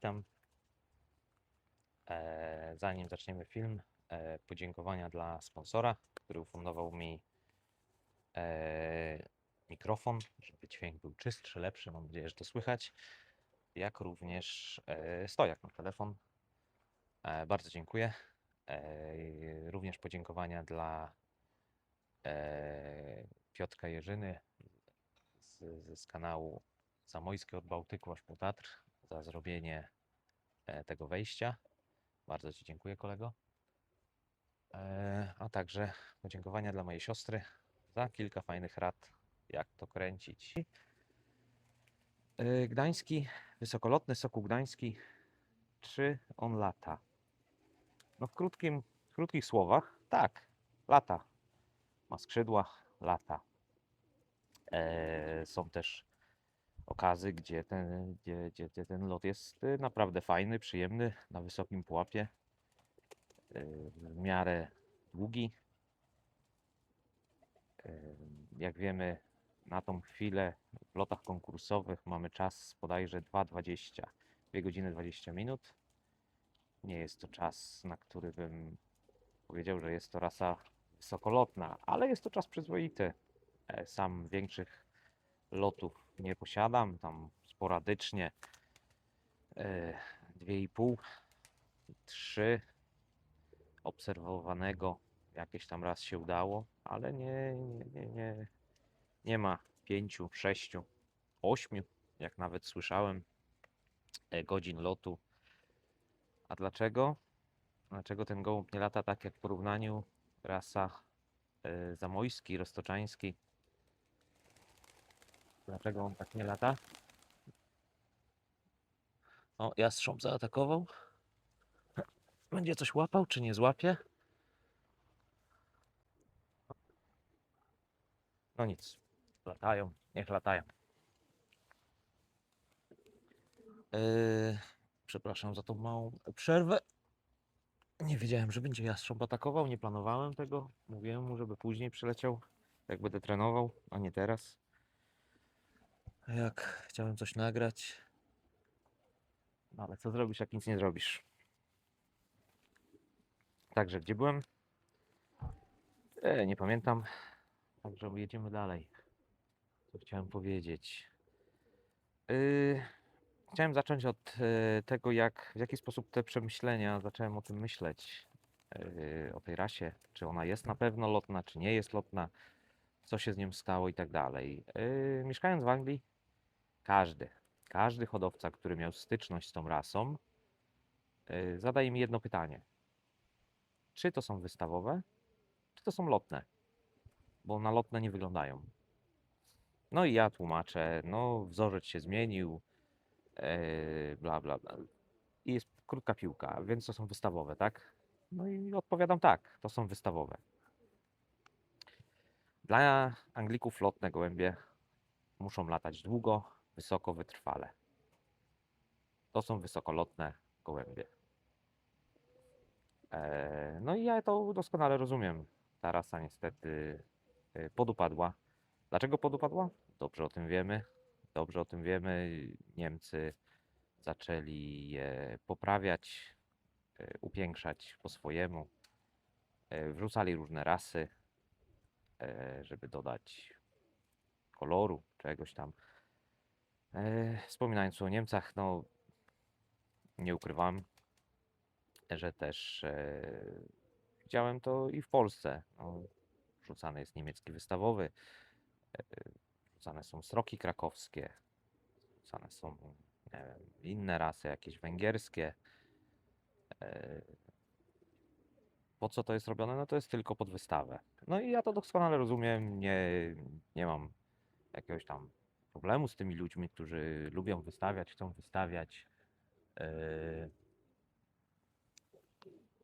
witam. E, zanim zaczniemy film, e, podziękowania dla sponsora, który ufundował mi e, mikrofon, żeby dźwięk był czystszy, lepszy. Mam nadzieję, że to słychać. Jak również stojak na telefon. Bardzo dziękuję. Również podziękowania dla Piotrka Jerzyny z, z kanału Zamojskie od Bałtyku aż po Tatr za zrobienie e, tego wejścia. Bardzo Ci dziękuję, kolego. E, A także podziękowania dla mojej siostry za kilka fajnych rad, jak to kręcić. E, Gdański, wysokolotny soku gdański. Czy on lata? No w krótkim, w krótkich słowach, tak, lata. Ma skrzydła, lata. Są też okazy, gdzie ten, gdzie, gdzie, gdzie ten lot jest y, naprawdę fajny, przyjemny, na wysokim pułapie. y, W miarę długi. Y, Jak wiemy, na tą chwilę w lotach konkursowych mamy czas bodajże 2,20, 2 godziny 20 minut. Nie jest to czas, na który bym powiedział, że jest to rasa wysokolotna, ale jest to czas przyzwoity. E, Sam większych lotów nie posiadam, tam sporadycznie e, 2,5, 3 obserwowanego jakieś tam raz się udało, ale nie, nie, nie, nie, nie ma 5, 6, 8, jak nawet słyszałem, e, godzin lotu. A dlaczego? Dlaczego ten gołąb nie lata tak jak w porównaniu rasa e, zamojski, roztoczański? Dlaczego on tak nie lata? O, jastrząb zaatakował. Będzie coś łapał, czy nie złapie? No nic. Latają, niech latają. Yy, przepraszam za tą małą przerwę. Nie wiedziałem, że będzie jastrząb atakował, nie planowałem tego. Mówiłem mu, żeby później przyleciał, jak będę trenował, a nie teraz. Jak chciałem coś nagrać. No ale co zrobisz, jak nic nie zrobisz? Także gdzie byłem? E, nie pamiętam. Także jedziemy dalej. Co chciałem powiedzieć? Yy, chciałem zacząć od e, tego, jak, w jaki sposób te przemyślenia zacząłem o tym myśleć. Yy, o tej rasie. Czy ona jest na pewno lotna, czy nie jest lotna. Co się z nią stało i tak dalej. Mieszkając w Anglii, każdy, każdy hodowca, który miał styczność z tą rasą, yy, zadaje mi jedno pytanie. Czy to są wystawowe, czy to są lotne? Bo na lotne nie wyglądają. No i ja tłumaczę, no wzorzec się zmienił, yy, bla bla bla. I jest krótka piłka, więc to są wystawowe, tak? No i odpowiadam tak, to są wystawowe. Dla Anglików lotne gołębie muszą latać długo, wysoko, wytrwale. To są wysokolotne gołębie. Eee, no i ja to doskonale rozumiem. Ta rasa niestety y, podupadła. Dlaczego podupadła? Dobrze o tym wiemy. Dobrze o tym wiemy. Niemcy zaczęli je poprawiać, y, upiększać po swojemu. Wrzucali różne rasy, żeby dodać koloru, czegoś tam. E, Wspominając o Niemcach, no nie ukrywam, że też e, widziałem to i w Polsce. No, rzucany jest niemiecki wystawowy, e, rzucane są sroki krakowskie, rzucane są wiem, inne rasy, jakieś węgierskie. E, Po co to jest robione? No to jest tylko pod wystawę. No i ja to doskonale rozumiem, nie, nie mam jakiegoś tam problemu z tymi ludźmi, którzy lubią wystawiać, chcą wystawiać. Yy...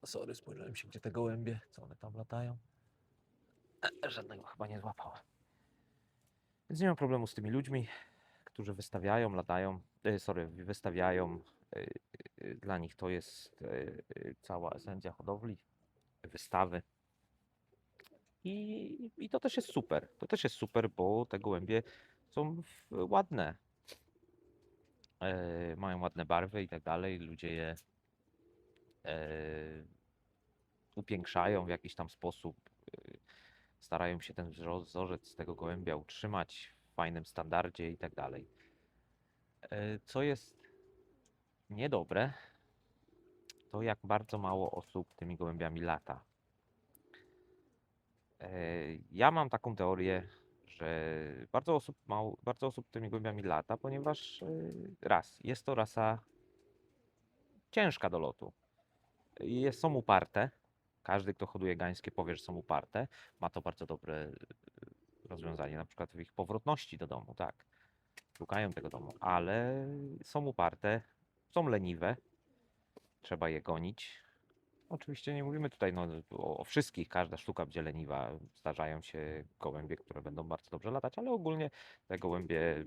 Sorry, spojrzałem się, gdzie te gołębie, co one tam latają. E, Żadnego chyba nie złapałem. Więc nie mam problemu z tymi ludźmi, którzy wystawiają, latają, e, sorry, wystawiają. e, e, Dla nich to jest e, cała esencja hodowli, wystawy. I, I to też jest super. To też jest super, bo te gołębie są ładne. e, mają ładne barwy i tak dalej. Ludzie je e, upiększają w jakiś tam sposób. e, Starają się ten wzorzec tego gołębia utrzymać w fajnym standardzie i tak dalej. E, Co jest niedobre, to jak bardzo mało osób tymi gołębiami lata. E, Ja mam taką teorię, że bardzo osób, mało, bardzo osób tymi gołębiami lata, ponieważ e, raz, jest to rasa ciężka do lotu. Jest, są uparte. Każdy, kto hoduje gańskie, powie, że są uparte. Ma to bardzo dobre e, rozwiązanie, na przykład w ich powrotności do domu, tak. Szukają tego domu, ale są uparte, są leniwe. Trzeba je gonić. Oczywiście nie mówimy tutaj no, o, o wszystkich, każda sztuka będzie leniwa. Zdarzają się gołębie, które będą bardzo dobrze latać, ale ogólnie te gołębie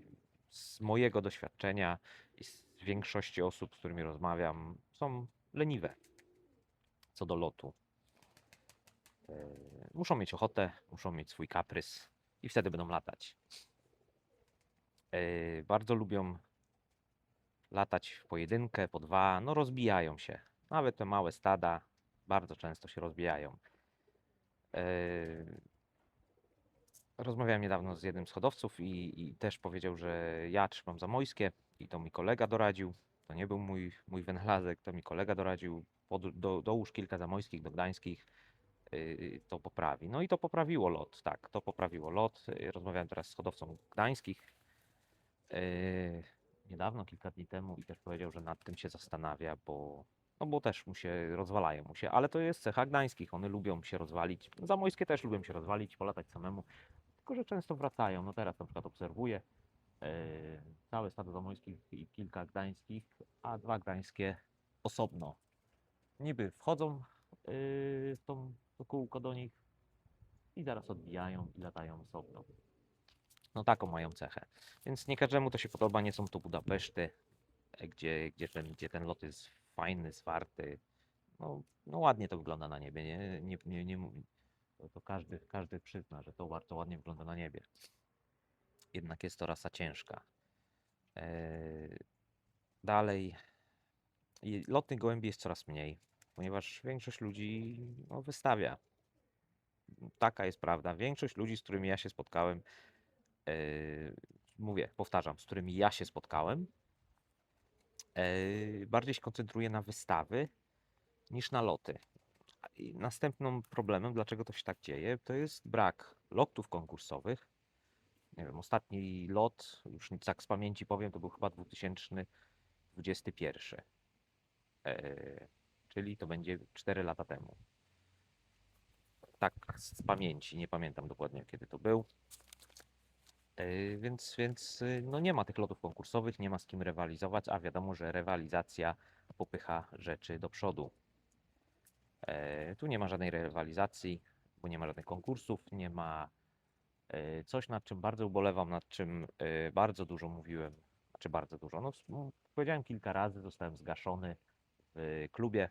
z mojego doświadczenia i z większości osób, z którymi rozmawiam, są leniwe co do lotu. E, Muszą mieć ochotę, muszą mieć swój kaprys i wtedy będą latać. E, Bardzo lubią latać w pojedynkę, po dwa, no rozbijają się. Nawet te małe stada bardzo często się rozbijają. E, Rozmawiałem niedawno z jednym z hodowców i, i też powiedział, że ja trzymam zamojskie i to mi kolega doradził. To nie był mój, mój to mi kolega doradził. Pod, do, dołóż kilka zamojskich do gdańskich, yy, to poprawi. No i to poprawiło lot, tak, to poprawiło lot. Yy, Rozmawiałem teraz z hodowcą gdańskich yy, niedawno, kilka dni temu i też powiedział, że nad tym się zastanawia, bo no bo też mu się rozwalają mu się, ale to jest cecha gdańskich, one lubią się rozwalić. Zamojskie też lubią się rozwalić, polatać samemu, tylko że często wracają. No teraz na przykład obserwuję e, całe stado zamojskich i kilka gdańskich, a dwa gdańskie osobno. Niby wchodzą w tą to kółko do nich i zaraz odbijają i latają osobno. No taką mają cechę. Więc nie każdemu to się podoba, nie są to Budapeszty, e, gdzie, gdzie, ten, gdzie ten lot jest fajny, zwarty. No, no ładnie to wygląda na niebie, nie, nie, nie, nie, mów- to, to każdy, każdy przyzna, że to bardzo ładnie wygląda na niebie. Jednak jest to rasa ciężka. Eee, dalej, lotnych gołębi jest coraz mniej, ponieważ większość ludzi no, wystawia. Taka jest prawda. Większość ludzi, z którymi ja się spotkałem, eee, mówię, powtarzam, z którymi ja się spotkałem, bardziej się koncentruje na wystawy niż na loty. I następnym problemem, dlaczego to się tak dzieje, to jest brak lotów konkursowych. Nie wiem, ostatni lot, już tak z pamięci powiem, to był chyba 2021. Eee, czyli to będzie 4 lata temu. Tak z pamięci, nie pamiętam dokładnie kiedy to był. Eee, więc, więc y, no nie ma tych lotów konkursowych, nie ma z kim rywalizować, a wiadomo, że rywalizacja popycha rzeczy do przodu. E, Tu nie ma żadnej rywalizacji, bo nie ma żadnych konkursów, nie ma coś, nad czym bardzo ubolewam, nad czym bardzo dużo mówiłem, czy bardzo dużo. No, powiedziałem kilka razy, zostałem zgaszony w klubie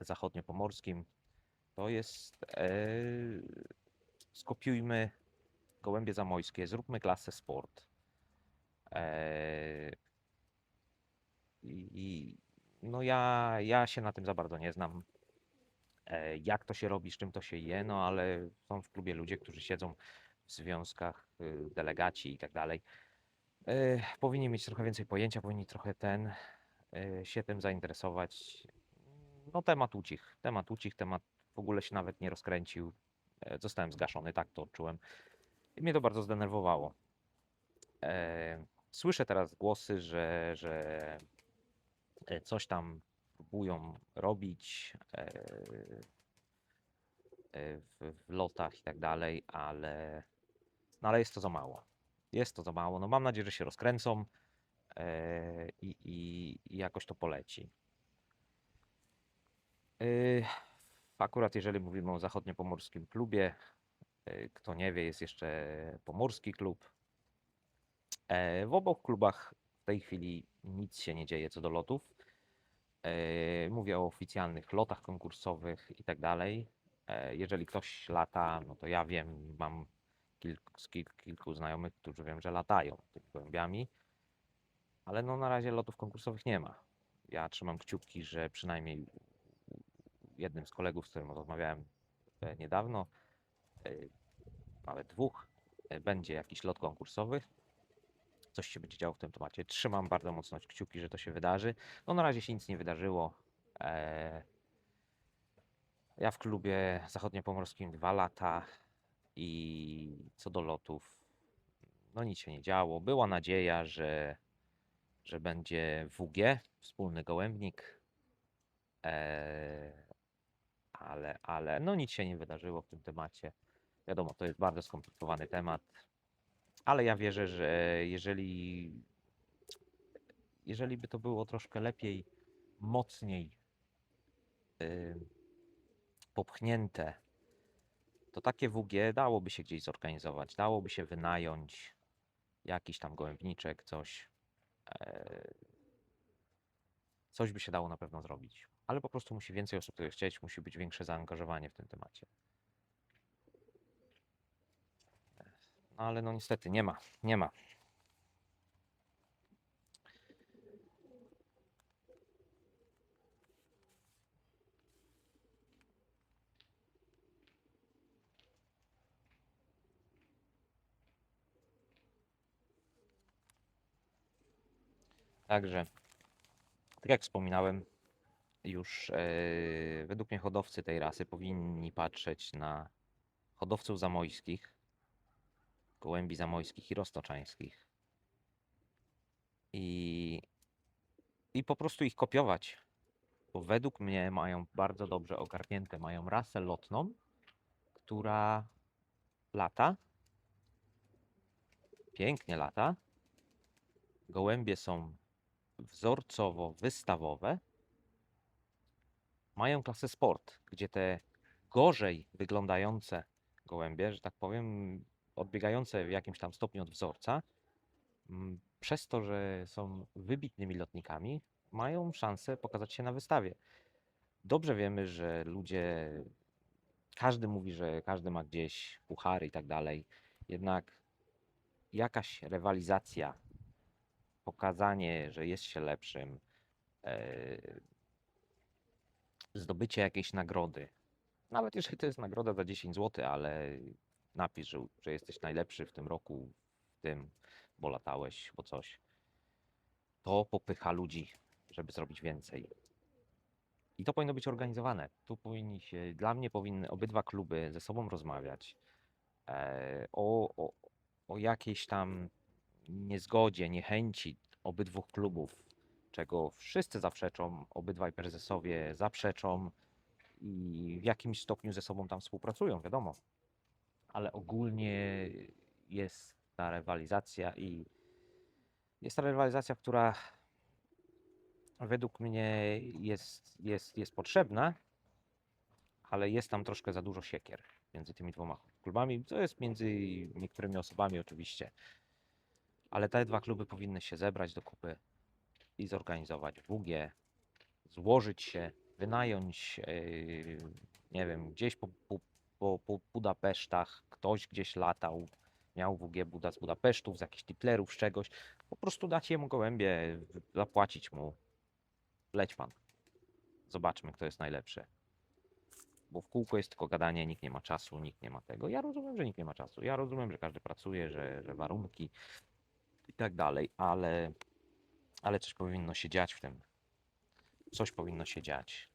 zachodniopomorskim. To jest skopiujmy gołębie zamojskie, zróbmy klasę sport. E, I, no ja, ja się na tym za bardzo nie znam e, jak to się robi, z czym to się je, no ale są w klubie ludzie, którzy siedzą w związkach, y, delegaci i tak dalej. E, Powinni mieć trochę więcej pojęcia, powinni trochę ten się tym zainteresować. No temat ucich, temat ucich, temat w ogóle się nawet nie rozkręcił. Zostałem zgaszony, tak to odczułem. I mnie to bardzo zdenerwowało. E, Słyszę teraz głosy, że, że e, coś tam próbują robić e, e, w, w lotach i tak dalej, ale, no ale jest to za mało. Jest to za mało. No mam nadzieję, że się rozkręcą e, i, i, jakoś to poleci. Y, Akurat jeżeli mówimy o zachodniopomorskim klubie, kto nie wie, jest jeszcze pomorski klub. E, W obu klubach w tej chwili nic się nie dzieje co do lotów. E, Mówię o oficjalnych lotach konkursowych i tak dalej. E, Jeżeli ktoś lata, no to ja wiem, mam kilku, kilku znajomych, którzy wiem, że latają tymi gołębiami. Ale no na razie lotów konkursowych nie ma. Ja trzymam kciuki, że przynajmniej jednym z kolegów, z którym rozmawiałem e, niedawno, e, nawet dwóch, e, będzie jakiś lot konkursowy. Coś się będzie działo w tym temacie. Trzymam bardzo mocno kciuki, że to się wydarzy. No na razie się nic nie wydarzyło. E, Ja w klubie zachodniopomorskim dwa lata i co do lotów, no nic się nie działo. Była nadzieja, że, że będzie WG, wspólny gołębnik, e, ale, ale no nic się nie wydarzyło w tym temacie. Wiadomo, to jest bardzo skomplikowany temat, ale ja wierzę, że jeżeli, jeżeli by to było troszkę lepiej, mocniej popchnięte, to takie WG dałoby się gdzieś zorganizować, dałoby się wynająć jakiś tam gołębniczek, coś. e, Coś by się dało na pewno zrobić. Ale po prostu musi więcej osób tego chcieć, musi być większe zaangażowanie w tym temacie. No ale no niestety nie ma, nie ma. Także, tak jak wspominałem, już e, według mnie hodowcy tej rasy powinni patrzeć na hodowców zamojskich, gołębi zamojskich i roztoczańskich. I, i po prostu ich kopiować, bo według mnie mają bardzo dobrze ogarnięte, mają rasę lotną, która lata, pięknie lata, gołębie są wzorcowo wystawowe, mają klasę sport, gdzie te gorzej wyglądające gołębie, że tak powiem, odbiegające w jakimś tam stopniu od wzorca, mm, przez to, że są wybitnymi lotnikami, mają szansę pokazać się na wystawie. Dobrze wiemy, że ludzie, każdy mówi, że każdy ma gdzieś puchary i tak dalej, jednak jakaś rywalizacja, pokazanie, że jest się lepszym, e, zdobycie jakiejś nagrody. Nawet jeżeli to jest nagroda za 10 zł, ale napisz, że, że jesteś najlepszy w tym roku, w tym, bo latałeś, bo coś. To popycha ludzi, żeby zrobić więcej. I to powinno być organizowane. Tu powinni się, dla mnie powinny obydwa kluby ze sobą rozmawiać e, o, o, o jakiejś tam niezgodzie, niechęci obydwu klubów, czego wszyscy zaprzeczą, obydwaj prezesowie zaprzeczą i w jakimś stopniu ze sobą tam współpracują, wiadomo. Ale ogólnie jest ta rywalizacja i jest ta rywalizacja, która według mnie jest, jest, jest potrzebna, ale jest tam troszkę za dużo siekier między tymi dwoma klubami, co jest między niektórymi osobami oczywiście. Ale te dwa kluby powinny się zebrać do kupy i zorganizować WG, złożyć się, wynająć, yy, nie wiem, gdzieś po, po, po, po Budapesztach, ktoś gdzieś latał, miał WG Buda z Budapesztów, z jakichś tiplerów, z czegoś, po prostu dać jemu gołębie, zapłacić mu, leć pan. Zobaczmy, kto jest najlepszy. Bo w kółko jest tylko gadanie, nikt nie ma czasu, nikt nie ma tego. Ja rozumiem, że nikt nie ma czasu. Ja rozumiem, że każdy pracuje, że, że warunki i tak dalej, ale, ale coś powinno się dziać w tym. Coś powinno się dziać.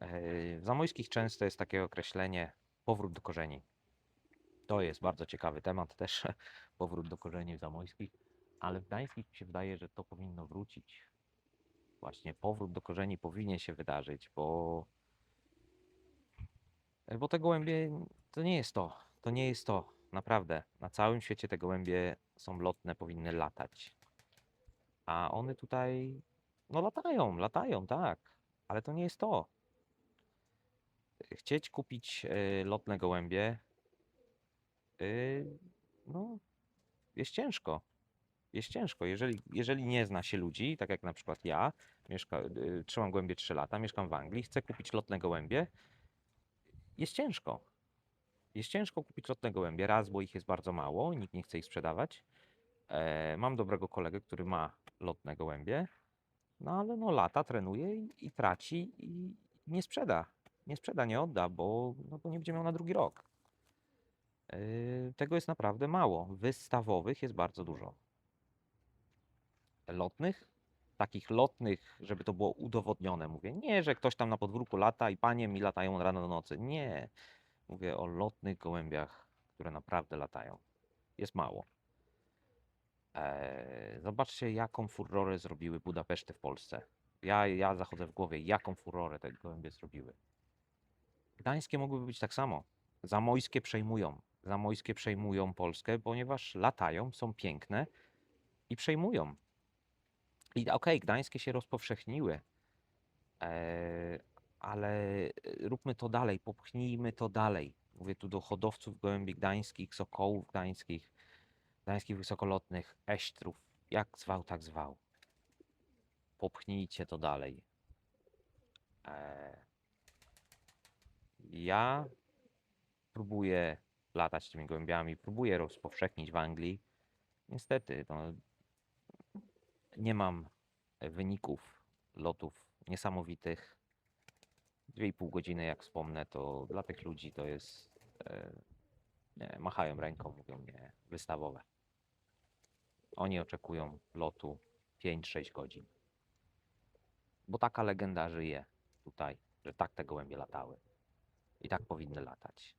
Yy, W zamojskich często jest takie określenie powrót do korzeni. To jest bardzo ciekawy temat też, powrót do korzeni w zamojskich, ale w gdańskich mi się wydaje, że to powinno wrócić. Właśnie powrót do korzeni powinien się wydarzyć, bo bo te gołębie to nie jest to. To nie jest to. Naprawdę. Na całym świecie te gołębie są lotne, powinny latać. A one tutaj, no latają, latają, tak. Ale to nie jest to. Chcieć kupić e, lotne gołębie, e, no, jest ciężko. Jest ciężko. Jeżeli, jeżeli nie zna się ludzi, tak jak na przykład ja, mieszka, e, trzymam gołębie 3 lata, mieszkam w Anglii, chcę kupić lotne gołębie, jest ciężko. Jest ciężko kupić lotne gołębie. Raz, bo ich jest bardzo mało, nikt nie chce ich sprzedawać. Mam dobrego kolegę, który ma lotne gołębie, no ale no lata, trenuje i, i traci i nie sprzeda. Nie sprzeda, nie odda, bo, no, bo nie będzie miał na drugi rok. Yy, tego jest naprawdę mało. Wystawowych jest bardzo dużo. Lotnych, takich lotnych, żeby to było udowodnione, mówię. Nie, że ktoś tam na podwórku lata i panie mi latają od rana do nocy. Nie. Mówię o lotnych gołębiach, które naprawdę latają. Jest mało. Eee, zobaczcie, jaką furorę zrobiły Budapeszty w Polsce. Ja, ja zachodzę w głowie, jaką furorę te gołębie zrobiły. Gdańskie mogłyby być tak samo. Zamojskie przejmują. Zamojskie przejmują Polskę, ponieważ latają, są piękne i przejmują. I okej, gdańskie się rozpowszechniły, eee, ale róbmy to dalej, popchnijmy to dalej. Mówię tu do hodowców gołębi gdańskich, sokołów gdańskich, gdańskich wysokolotnych, eśtrów, jak zwał, tak zwał. Popchnijcie to dalej. Eee, ja próbuję latać tymi gołębiami, próbuję rozpowszechnić w Anglii. Niestety, no, nie mam wyników lotów niesamowitych. 2,5 godziny, jak wspomnę, to dla tych ludzi to jest. E, nie, machają ręką, mówią nie, wystawowe. Oni oczekują lotu 5-6 godzin. Bo taka legenda żyje tutaj, że tak te gołębie latały. I tak powinny latać.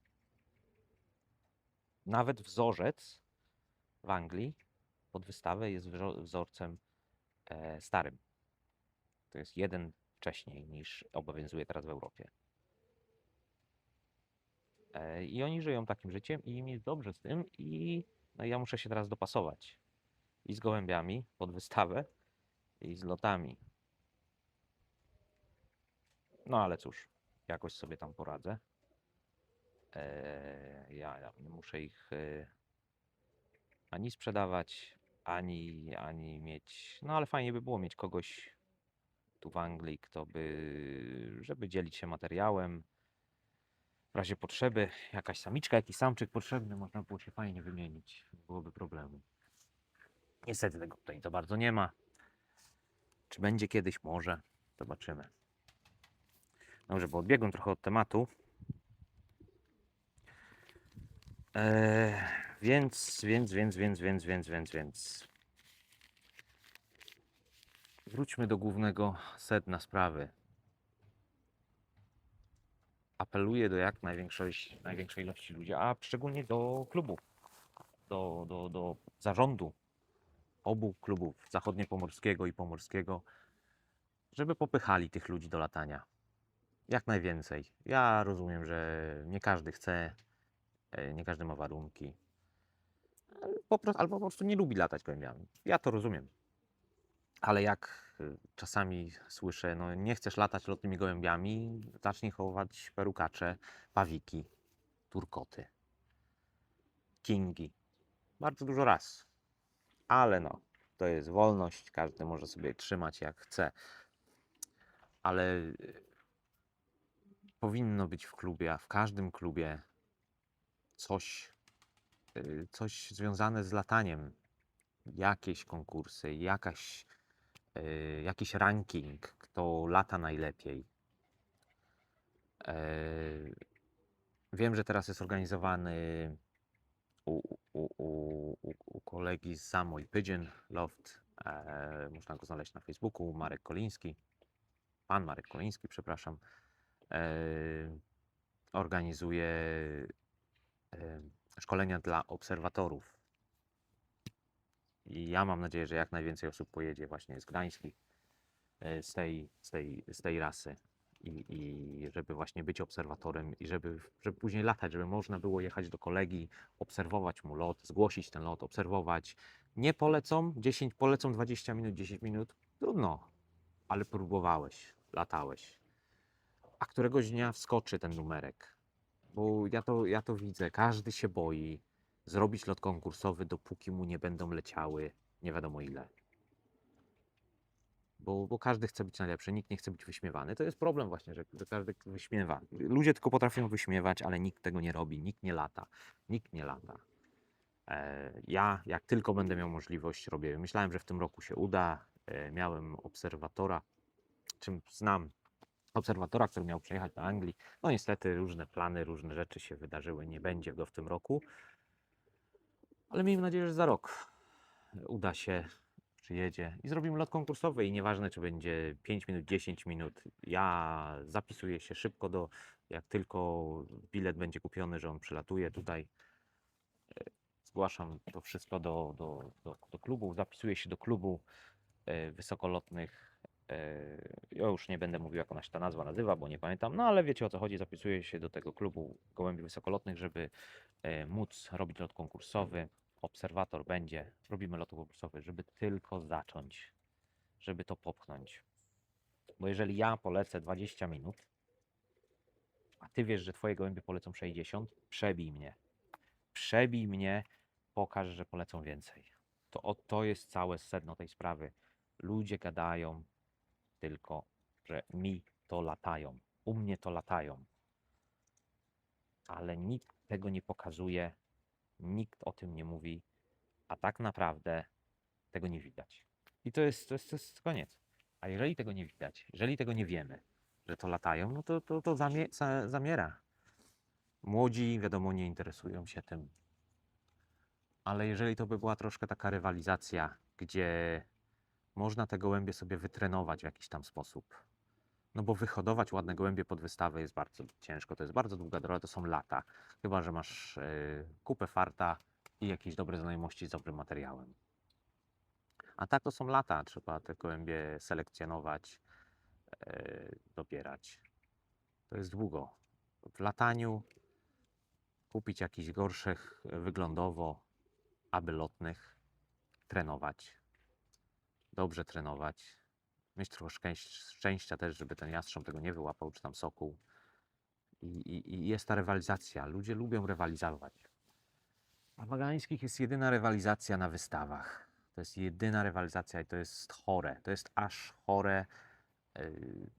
Nawet wzorzec w Anglii pod wystawę jest wzo- wzorcem e, starym. To jest jeden wcześniej niż obowiązuje teraz w Europie. E, I oni żyją takim życiem i im jest dobrze z tym i no ja muszę się teraz dopasować. I z gołębiami pod wystawę i z lotami. No ale cóż, jakoś sobie tam poradzę. E, ja, nie muszę ich e, ani sprzedawać, ani, ani mieć. No ale fajnie by było mieć kogoś tu w Anglii, kto by, żeby dzielić się materiałem. W razie potrzeby, jakaś samiczka, jakiś samczyk potrzebny, można było się fajnie wymienić. Nie byłoby problemu. Niestety tego tutaj to bardzo nie ma. Czy będzie kiedyś? Może. Zobaczymy. Dobrze, bo odbiegłem trochę od tematu. Eee, więc, więc, więc, więc, więc, więc, więc, więc. Wróćmy do głównego sedna sprawy. Apeluję do jak największej, największej ilości ludzi, a szczególnie do klubu, do, do, do zarządu obu klubów, zachodniopomorskiego i pomorskiego, żeby popychali tych ludzi do latania. Jak najwięcej. Ja rozumiem, że nie każdy chce, e, nie każdy ma warunki, po prostu, albo po prostu nie lubi latać gołębiami. Ja to rozumiem. Ale jak y, czasami słyszę, no nie chcesz latać lotnymi gołębiami, zacznij chować perukacze, pawiki, turkoty, kingi. Bardzo dużo raz. Ale no, to jest wolność, każdy może sobie trzymać jak chce. Ale y, powinno być w klubie, w każdym klubie coś, y, coś związane z lataniem. Jakieś konkursy, jakaś, y, jakiś ranking, kto lata najlepiej. E, Wiem, że teraz jest organizowany u, u, u, u, kolegi z Samoj Pigeon Loft. E, można go znaleźć na Facebooku. Marek Koliński. Pan Marek Koliński, przepraszam. E, organizuje szkolenia dla obserwatorów. I ja mam nadzieję, że jak najwięcej osób pojedzie właśnie z gdańskich, e, z tej, z tej, z tej rasy. I, I żeby właśnie być obserwatorem i żeby, żeby później latać, żeby można było jechać do kolegi, obserwować mu lot, zgłosić ten lot, obserwować. Nie polecą 10, polecą 20 minut, 10 minut, trudno, ale próbowałeś, latałeś. A któregoś dnia wskoczy ten numerek, bo ja to, ja to widzę, każdy się boi zrobić lot konkursowy, dopóki mu nie będą leciały nie wiadomo ile. Bo, bo każdy chce być najlepszy, nikt nie chce być wyśmiewany. To jest problem właśnie, że, że każdy wyśmiewa. Ludzie tylko potrafią wyśmiewać, ale nikt tego nie robi, nikt nie lata. Nikt nie lata. E, ja, jak tylko będę miał możliwość, robię. Myślałem, że w tym roku się uda. e, miałem obserwatora, czym znam obserwatora, który miał przyjechać do Anglii. No niestety różne plany, różne rzeczy się wydarzyły, nie będzie go w tym roku. Ale miejmy nadzieję, że za rok uda się, przyjedzie i zrobimy lot konkursowy i nieważne czy będzie 5 minut, 10 minut. Ja zapisuję się szybko do, jak tylko bilet będzie kupiony, że on przylatuje tutaj. e, Zgłaszam to wszystko do, do, do, do klubu, zapisuję się do klubu e, wysokolotnych. E, Ja już nie będę mówił, jak ona się ta nazwa nazywa, bo nie pamiętam, no ale wiecie o co chodzi. Zapisuję się do tego klubu gołębi wysokolotnych, żeby e, móc robić lot konkursowy. Obserwator będzie, robimy lot konkursowy, żeby tylko zacząć, żeby to popchnąć. Bo jeżeli ja polecę 20 minut, a ty wiesz, że twoje gołębie polecą 60, przebij mnie. Przebij mnie, pokaż, że polecą więcej. To, to jest całe sedno tej sprawy. Ludzie gadają tylko, że mi to latają. U mnie to latają. Ale nikt tego nie pokazuje, nikt o tym nie mówi, a tak naprawdę tego nie widać. I to jest, to jest, to jest koniec. A jeżeli tego nie widać, jeżeli tego nie wiemy, że to latają, no to, to, to zamie, za, zamiera. Młodzi, wiadomo, nie interesują się tym. Ale jeżeli to by była troszkę taka rywalizacja, gdzie można te gołębie sobie wytrenować w jakiś tam sposób. No bo wyhodować ładne gołębie pod wystawę jest bardzo ciężko, to jest bardzo długa droga, to są lata. Chyba, że masz yy, kupę farta i jakieś dobre znajomości z dobrym materiałem. A tak to są lata, trzeba te gołębie selekcjonować, yy, dobierać. To jest długo. W lataniu kupić jakichś gorszych wyglądowo, aby lotnych, trenować, dobrze trenować, mieć trochę szczęś- szczęścia też, żeby ten jastrząb tego nie wyłapał, czy tam sokół. I, i, i jest ta rywalizacja. Ludzie lubią rywalizować. A Magańskich jest jedyna rywalizacja na wystawach. To jest jedyna rywalizacja i to jest chore. To jest aż chore. Yy,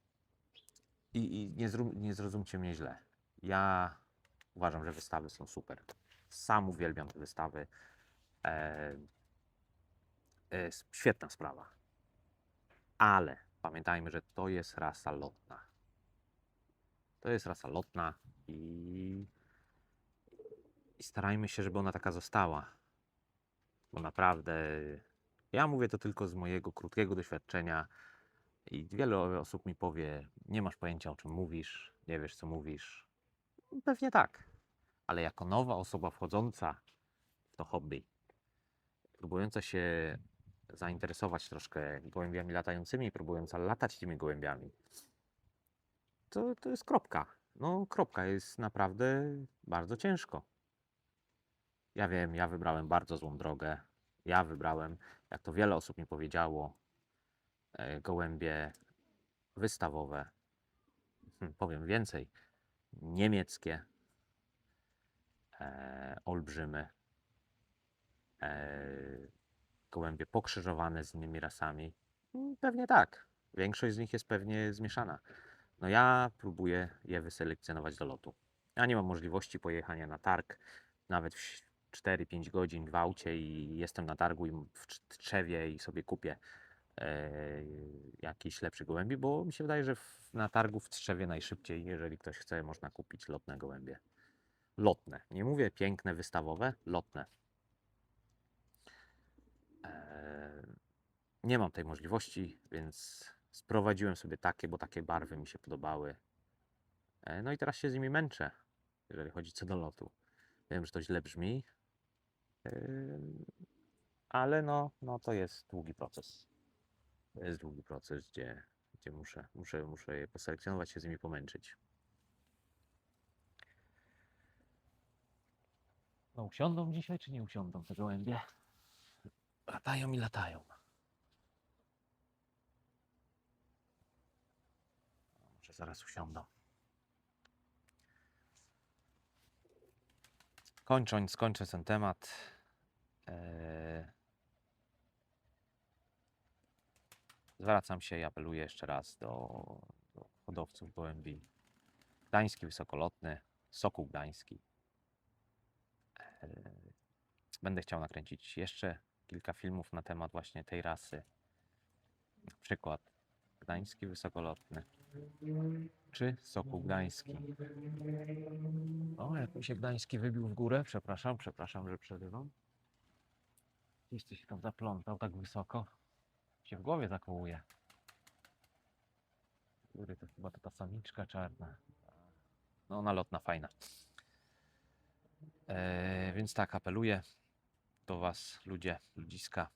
I, i nie, zró- nie zrozumcie mnie źle. Ja uważam, że wystawy są super. Sam uwielbiam te wystawy. Świetna sprawa. Ale pamiętajmy, że to jest rasa lotna. To jest rasa lotna i, i starajmy się, żeby ona taka została. Bo naprawdę, ja mówię to tylko z mojego krótkiego doświadczenia i wiele osób mi powie, nie masz pojęcia o czym mówisz, nie wiesz co mówisz. Pewnie tak, ale jako nowa osoba wchodząca w to hobby, próbująca się zainteresować troszkę gołębiami latającymi, próbująca latać tymi gołębiami, to, to jest kropka. No, kropka jest naprawdę bardzo ciężko. Ja wiem, ja wybrałem bardzo złą drogę. Ja wybrałem, jak to wiele osób mi powiedziało, e, gołębie wystawowe. Hm, Powiem więcej, niemieckie, e, olbrzymy, e, gołębie pokrzyżowane z innymi rasami. Mm, Pewnie tak. Większość z nich jest pewnie zmieszana. No ja próbuję je wyselekcjonować do lotu. Ja nie mam możliwości pojechania na targ nawet w 4-5 godzin w aucie i jestem na targu i w Trz- Tczewie i sobie kupię e, jakiś lepszy gołębi, bo mi się wydaje, że na targu w Tczewie najszybciej, jeżeli ktoś chce, można kupić lotne gołębie. Lotne. Nie mówię piękne, wystawowe, lotne. Nie mam tej możliwości, więc sprowadziłem sobie takie, bo takie barwy mi się podobały. E, No i teraz się z nimi męczę, jeżeli chodzi co do lotu. Wiem, że to źle brzmi, Ym, ale no, no to jest długi proces. To jest długi proces, gdzie, gdzie muszę, muszę, muszę je poselekcjonować, się z nimi pomęczyć. No usiądą dzisiaj, czy nie usiądą te gołębie? Latają i latają. Zaraz usiądą. Kończąc, skończę ten temat. Eee, zwracam się i apeluję jeszcze raz do, do hodowców gołębi. Gdański wysokolotny, Sokół Gdański. Eee, będę chciał nakręcić jeszcze kilka filmów na temat właśnie tej rasy. Na przykład Gdański Wysokolotny czy Sokół Gdański. O, jak mi się Gdański wybił w górę. Przepraszam, przepraszam, że przerywam. Gdzieś coś tam zaplątał tak wysoko. Się w głowie zakołuje. Góry to chyba to ta samiczka czarna. No, ona lotna, fajna. E, więc tak, apeluję do Was, ludzie, ludziska.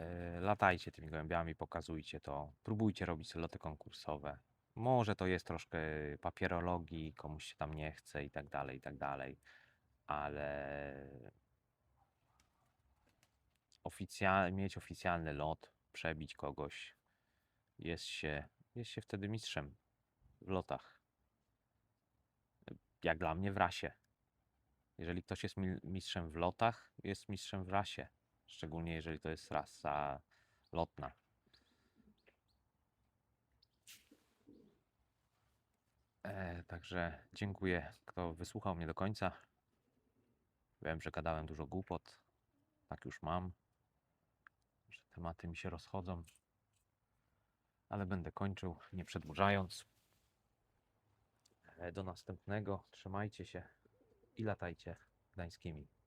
E, latajcie tymi gołębiami, pokazujcie to. Próbujcie robić loty konkursowe. Może to jest troszkę papierologii, komuś się tam nie chce i tak dalej, i tak dalej. Ale oficjal, mieć oficjalny lot, przebić kogoś, jest się, jest się wtedy mistrzem w lotach. Jak dla mnie w rasie. Jeżeli ktoś jest mi- mistrzem w lotach, jest mistrzem w rasie. Szczególnie jeżeli to jest rasa lotna. E, także dziękuję, kto wysłuchał mnie do końca. Wiem, że gadałem dużo głupot. Tak już mam. Że tematy mi się rozchodzą. Ale będę kończył, nie przedłużając. E, Do następnego. Trzymajcie się i latajcie gdańskimi.